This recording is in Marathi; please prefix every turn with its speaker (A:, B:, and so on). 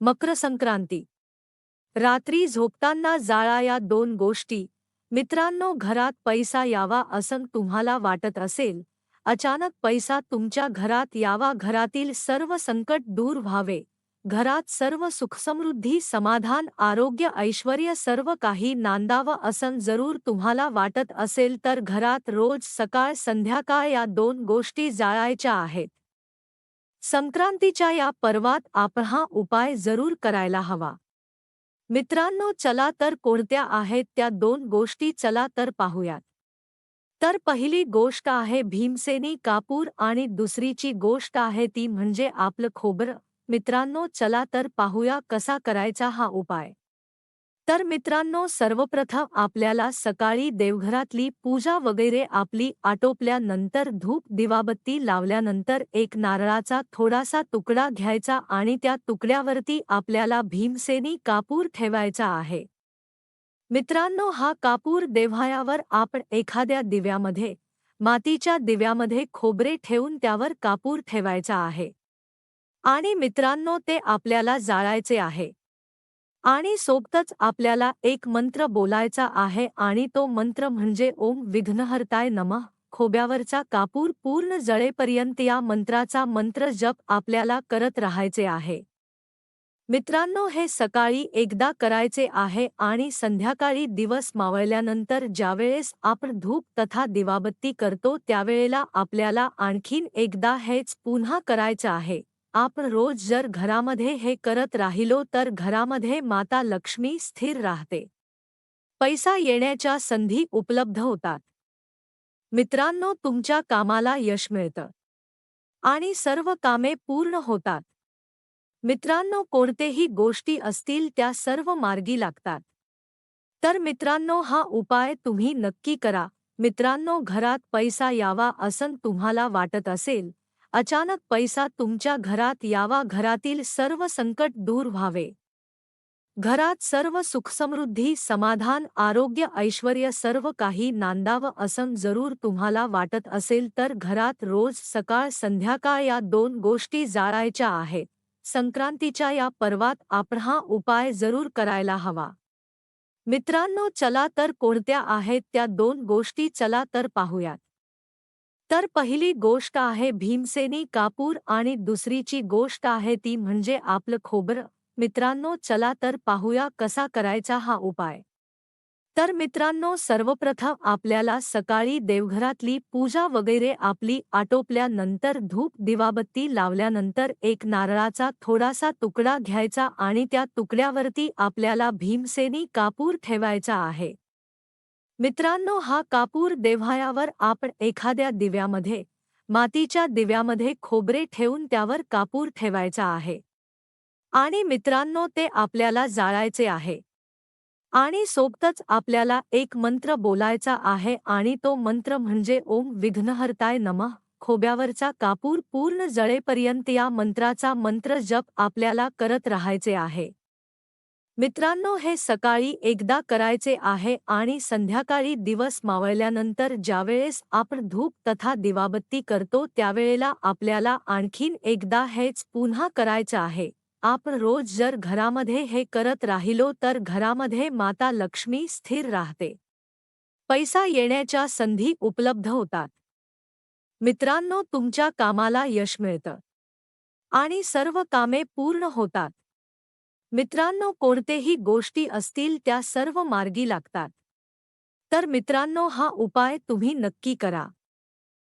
A: मकर संक्रांती रात्री झोपताना जाळा या दोन गोष्टी मित्रांनो घरात पैसा यावा असं तुम्हाला वाटत असेल अचानक पैसा तुमच्या घरात यावा घरातील सर्व संकट दूर व्हावे घरात सर्व सुखसमृद्धी समाधान आरोग्य ऐश्वर्य सर्व काही नांदावं असं जरूर तुम्हाला वाटत असेल तर घरात रोज सकाळ संध्याकाळ या दोन गोष्टी जाळायच्या आहेत. संक्रांतीच्या या पर्वात आपण हा उपाय जरूर करायला हवा. मित्रांनो चला तर कोणत्या आहेत त्या दोन गोष्टी चला तर पाहूयात. तर पहिली गोष्ट आहे भीमसेनी कापूर आणि दुसरीची गोष्ट आहे ती म्हणजे आपलं खोबरं. मित्रांनो चला तर पाहूया कसा करायचा हा उपाय. तर मित्रांनो सर्वप्रथम आपल्याला सकाळी देवघरातली पूजा वगैरे आपली आटोपल्यानंतर धूप दिवाबत्ती लावल्यानंतर एक नारळाचा थोडासा तुकडा घ्यायचा आणि त्या तुकड्यावरती आपल्याला भीमसेनी कापूर ठेवायचा आहे. मित्रांनो हा कापूर देव्हायावर आपण एखाद्या दिव्यामध्ये मातीच्या दिव्यामध्ये खोबरे ठेवून त्यावर कापूर ठेवायचा आहे. आणि मित्रांनो ते आपल्याला जाळायचे आहे. आणि सोबतच आपल्याला एक मंत्र बोलायचा आहे आणि तो मंत्र म्हणजे ओम विघ्नहर्ताय नमः. खोब्यावरचा कापूर पूर्ण जळेपर्यंत या मंत्राचा मंत्र जप आपल्याला करत राहायचे आहे. मित्रांनो हे सकाळी एकदा करायचे आहे आणि संध्याकाळी दिवस मावळल्यानंतर ज्यावेळेस आपण धूप तथा दिवाबत्ती करतो त्यावेळेला आपल्याला आणखीन एकदा हेच पुन्हा करायचं आहे. आपण रोज जर घरामध्ये हे करत राहिलो तर घरामध्ये माता लक्ष्मी स्थिर राहते. पैसा येण्याच्या संधी उपलब्ध होतात. मित्रांनो तुमच्या कामाला यश मिळतं. आणि सर्व कामे पूर्ण होतात. मित्रांनो कोणतेही गोष्टी असतील त्या सर्व मार्गी लागतात. तर मित्रांनो हा उपाय तुम्ही नक्की करा. मित्रांनो घरात पैसा यावा असं तुम्हाला वाटत असेल अचानक पैसा तुमच्या घरात यावा घरातील सर्व संकट दूर व्हावे. घरात सर्व सुखसमृद्धी समाधान आरोग्य ऐश्वर्य सर्व काही नांदावं असं जरूर तुम्हाला वाटत असेल तर घरात रोज सकाळ संध्याकाळ या दोन गोष्टी जाळायच्या आहेत. संक्रांतीच्या या पर्वात आपण हा उपाय जरूर करायला हवा. मित्रांनो चला तर कोणत्या आहेत त्या दोन गोष्टी चला तर पाहूयात. तर पहिली गोष्ट आहे भीमसेनी कापूर आणि दुसरीची गोष्ट आहे ती म्हणजे आपलं खोबरं. मित्रांनो चला तर पाहूया कसा करायचा हा उपाय. तर मित्रांनो सर्वप्रथम आपल्याला सकाळी देवघरातली पूजा वगैरे आपली आटोपल्यानंतर धूप दिवाबत्ती लावल्यानंतर एक नारळाचा थोडासा तुकडा घ्यायचा आणि त्या तुकड्यावरती आपल्याला भीमसेनी कापूर ठेवायचा आहे. मित्रांनो हा कापूर देव्हायावर आपण एखाद्या दिव्यामध्ये मातीच्या दिव्यामध्ये खोबरे ठेवून त्यावर कापूर ठेवायचा आहे. आणि मित्रांनो ते आपल्याला जाळायचे आहे. आणि सोबतच आपल्याला एक मंत्र बोलायचा आहे आणि तो मंत्र म्हणजे ओम विघ्नहर्ताय नमः. खोब्यावरचा कापूर पूर्ण जळेपर्यंत या मंत्राचा मंत्र जप आपल्याला करत राहायचे आहे. मित्रांनो हे सकाळी एकदा करायचे आहे आणि संध्याकाळी दिवस मावळल्यानंतर ज्यावेळेस आपण धूप तथा दिवाबत्ती करतो त्यावेळेला आपल्याला आणखीन एकदा हेच पुन्हा करायचं आहे. आपण रोज जर घरामध्ये हे करत राहिलो तर घरामध्ये माता लक्ष्मी स्थिर राहते. पैसा येण्याच्या संधी उपलब्ध होतात. मित्रांनो तुमच्या कामाला यश मिळतं. आणि सर्व कामे पूर्ण होतात. मित्रांनो कोणतेही गोष्टी असतील त्या सर्व मार्गी लागतात. तर मित्रांनो हा उपाय तुम्ही नक्की करा.